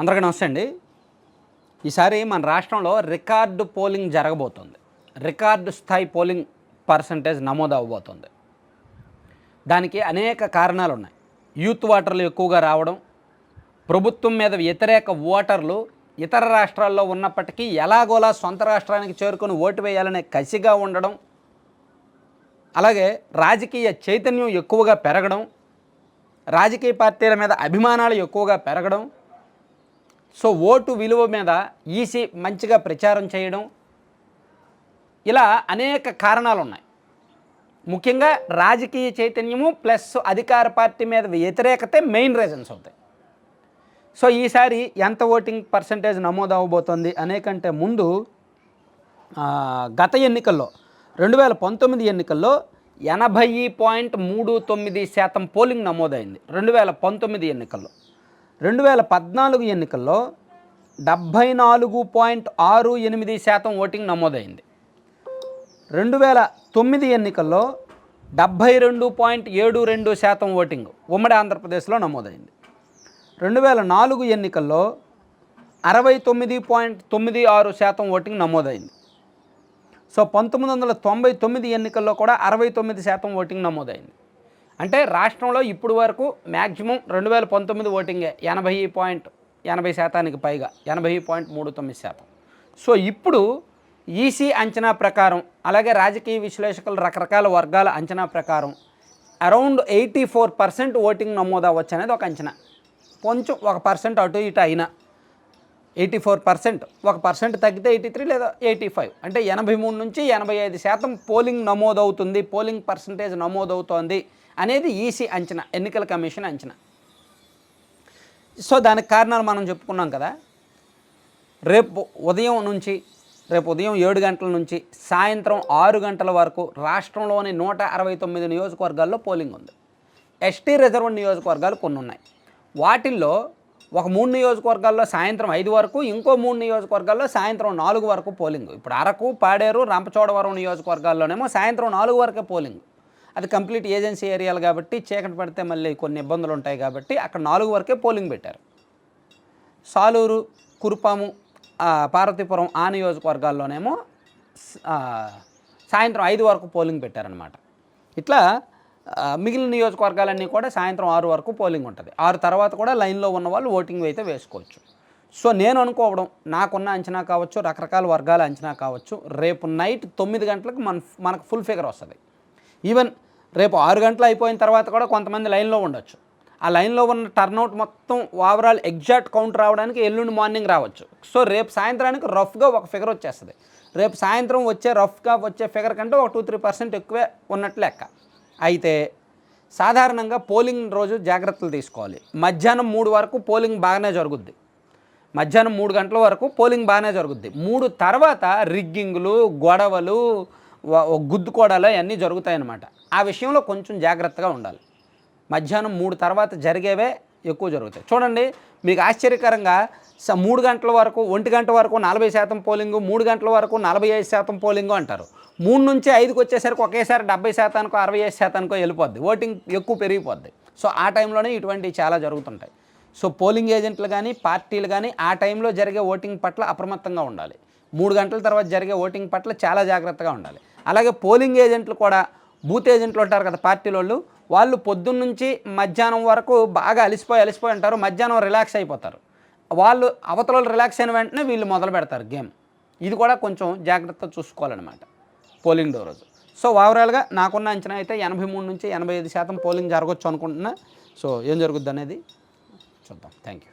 అందరికీ నమస్తే అండి. ఈసారి మన రాష్ట్రంలో రికార్డు పోలింగ్ జరగబోతుంది. రికార్డు స్థాయి పోలింగ్ పర్సంటేజ్ నమోదు అవ్వబోతుంది. దానికి అనేక కారణాలు ఉన్నాయి. యూత్ ఓటర్లు ఎక్కువగా రావడం ప్రభుత్వం మీద వ్యతిరేక ఓటర్లు ఇతర రాష్ట్రాల్లో ఉన్నప్పటికీ ఎలాగోలా సొంత రాష్ట్రానికి చేరుకొని ఓటు వేయాలనే కసిగా ఉండడం అలాగే రాజకీయ చైతన్యం ఎక్కువగా పెరగడం రాజకీయ పార్టీల మీద అభిమానాలు ఎక్కువగా పెరగడం సో ఓటు విలువ మీద ఈసీ మంచిగా ప్రచారం చేయడం. ఇలా అనేక కారణాలు ఉన్నాయి ముఖ్యంగా రాజకీయ చైతన్యము ప్లస్ అధికార పార్టీ మీద వ్యతిరేకతే మెయిన్ రీజన్స్ అవుతాయి. సో ఈసారి ఎంత ఓటింగ్ పర్సంటేజ్ నమోదు అవ్వబోతోంది అనేకంటే ముందు గత ఎన్నికల్లో రెండు వేల పంతొమ్మిది ఎన్నికల్లో ఎనభై పాయింట్ మూడు తొమ్మిది శాతం పోలింగ్ నమోదైంది. రెండు వేల పంతొమ్మిది ఎన్నికల్లో. రెండు వేల పద్నాలుగు ఎన్నికల్లో డెబ్భై నాలుగు పాయింట్ ఆరు ఎనిమిది శాతం ఓటింగ్ నమోదైంది. రెండు వేల తొమ్మిది ఎన్నికల్లో డెబ్భై రెండు పాయింట్ ఏడు రెండు శాతం ఓటింగ్ ఉమ్మడి ఆంధ్రప్రదేశ్లో నమోదైంది. రెండు వేల నాలుగు ఎన్నికల్లో అరవై తొమ్మిది పాయింట్ తొమ్మిది ఆరు శాతం ఓటింగ్ నమోదైంది. సో పంతొమ్మిది వందల తొంభై తొమ్మిది ఎన్నికల్లో కూడా అరవై తొమ్మిది శాతం ఓటింగ్ నమోదైంది. అంటే రాష్ట్రంలో ఇప్పుడు వరకు మ్యాక్సిమం రెండు వేల పంతొమ్మిది ఓటింగే ఎనభై పాయింట్ ఎనభై శాతానికి పైగా ఎనభై పాయింట్ మూడు తొమ్మిది శాతం. సో ఇప్పుడు ఈసీ అంచనా ప్రకారం అలాగే రాజకీయ విశ్లేషకులు రకరకాల వర్గాల అంచనా ప్రకారం around eighty four percent voting నమోదు అవ్వచ్చు అనేది ఒక అంచనా. కొంచెం ఒక పర్సెంట్ అటు ఇటు అయినా ఎయిటీ ఫోర్ పర్సెంట్ ఒక పర్సెంట్ తగ్గితే ఎయిటీ త్రీ లేదా ఎయిటీ ఫైవ్. అంటే ఎనభై మూడు నుంచి ఎనభై ఐదు శాతం పోలింగ్ నమోదవుతుంది పోలింగ్ పర్సంటేజ్ నమోదవుతోంది. అనేది ఈసీ అంచనా ఎన్నికల కమిషన్ అంచనా. సో దానికి కారణాలు మనం చెప్పుకున్నాం కదా. రేపు ఉదయం నుంచి రేపు ఉదయం ఏడు గంటల నుంచి సాయంత్రం ఆరు గంటల వరకు రాష్ట్రంలోని నూట అరవై తొమ్మిది నియోజకవర్గాల్లో పోలింగ్ ఉంది. ఎస్టీ రిజర్వ్ నియోజకవర్గాలు కొన్ని ఉన్నాయి. వాటిల్లో ఒక మూడు నియోజకవర్గాల్లో సాయంత్రం ఐదు వరకు ఇంకో మూడు నియోజకవర్గాల్లో సాయంత్రం నాలుగు వరకు పోలింగ్. ఇప్పుడు అరకు పాడేరు రంపచోడవరం నియోజకవర్గాల్లోనేమో సాయంత్రం నాలుగు వరకే పోలింగ్. అది కంప్లీట్ ఏజెన్సీ ఏరియాలు కాబట్టి చీకటి పడితే మళ్ళీ కొన్ని ఇబ్బందులు ఉంటాయి కాబట్టి అక్కడ నాలుగు వరకే పోలింగ్ పెట్టారు. సాలూరు కురుపాము పార్వతీపురం ఆ నియోజకవర్గాల్లోనేమో సాయంత్రం ఐదు వరకు పోలింగ్ పెట్టారనమాట ఇట్లా మిగిలిన నియోజకవర్గాలన్నీ కూడా సాయంత్రం ఆరు వరకు పోలింగ్ ఉంటుంది. ఆరు తర్వాత కూడా లైన్లో ఉన్న వాళ్ళు ఓటింగ్ అయితే వేసుకోవచ్చు. సో నేను అనుకోవడం నాకున్న అంచనా కావచ్చు రకరకాల వర్గాల అంచనా కావచ్చు రేపు నైట్ తొమ్మిది గంటలకు మన మనకు ఫుల్ ఫిగర్ వస్తుంది. ఈవెన్ రేపు ఆరు గంటలు అయిపోయిన తర్వాత కూడా కొంతమంది లైన్లో ఉండొచ్చు. ఆ లైన్లో ఉన్న టర్నౌట్ మొత్తం ఓవరాల్ ఎగ్జాక్ట్ కౌంట్ రావడానికి ఎల్లుండి మార్నింగ్ రావచ్చు. సో రేపు సాయంత్రానికి రఫ్గా ఒక ఫిగర్ వచ్చేస్తుంది. రేపు సాయంత్రం వచ్చే రఫ్గా వచ్చే ఫిగర్ కంటే ఒక టూ త్రీ పర్సెంట్ ఎక్కువే ఉన్నట్లు లెక్క. అయితే సాధారణంగా పోలింగ్ రోజు జాగ్రత్తలు తీసుకోవాలి. మధ్యాహ్నం మూడు వరకు పోలింగ్ బాగానే జరుగుద్ది. మధ్యాహ్నం మూడు గంటల వరకు పోలింగ్ బాగానే జరుగుద్ది. మూడు తర్వాత రిగ్గింగ్లు గొడవలు గుద్దుకోవడాలు అవన్నీ జరుగుతాయన్నమాట. ఆ విషయంలో కొంచెం జాగ్రత్తగా ఉండాలి. మధ్యాహ్నం మూడు తర్వాత జరిగేవే ఎక్కువ జరుగుతాయి. చూడండి మీకు ఆశ్చర్యకరంగా స- మూడు గంటల వరకు ఒంటి గంట వరకు నలభై శాతం పోలింగు మూడు గంటల వరకు నలభై ఐదు శాతం పోలింగు అంటారు. మూడు నుంచి ఐదుకి వచ్చేసరికి ఒకేసారి డెబ్బై శాతానికో అరవై ఐదు శాతానికో వెళ్ళిపోద్ది. ఓటింగ్ ఎక్కువ పెరిగిపోద్ది. సో ఆ టైంలోనే ఇటువంటివి చాలా జరుగుతుంటాయి. సో పోలింగ్ ఏజెంట్లు కానీ పార్టీలు కానీ ఆ టైంలో జరిగే ఓటింగ్ పట్ల అప్రమత్తంగా ఉండాలి. మూడు గంటల తర్వాత జరిగే ఓటింగ్ పట్ల చాలా జాగ్రత్తగా ఉండాలి. అలాగే పోలింగ్ ఏజెంట్లు కూడా బూత్ ఏజెంట్లు ఉంటారు కదా పార్టీ వాళ్ళు వాళ్ళు పొద్దున్న నుంచి మధ్యాహ్నం వరకు బాగా అలిసిపోయి అలిసిపోయి ఉంటారు మధ్యాహ్నం రిలాక్స్ అయిపోతారు. వాళ్ళు అవతల రిలాక్స్ అయిన వెంటనే వీళ్ళు మొదలు పెడతారు గేమ్. ఇది కూడా కొంచెం జాగ్రత్త చూసుకోవాలన్నమాట పోలింగ్ డే రోజు. సో ఓవరాల్గా నాకున్న అంచనా అయితే ఎనభై మూడు నుంచి ఎనభై ఐదు శాతం పోలింగ్ జరగవచ్చు అనుకుంటున్నా. సో ఏం జరుగుద్ది అనేది చూద్దాం. Thank you.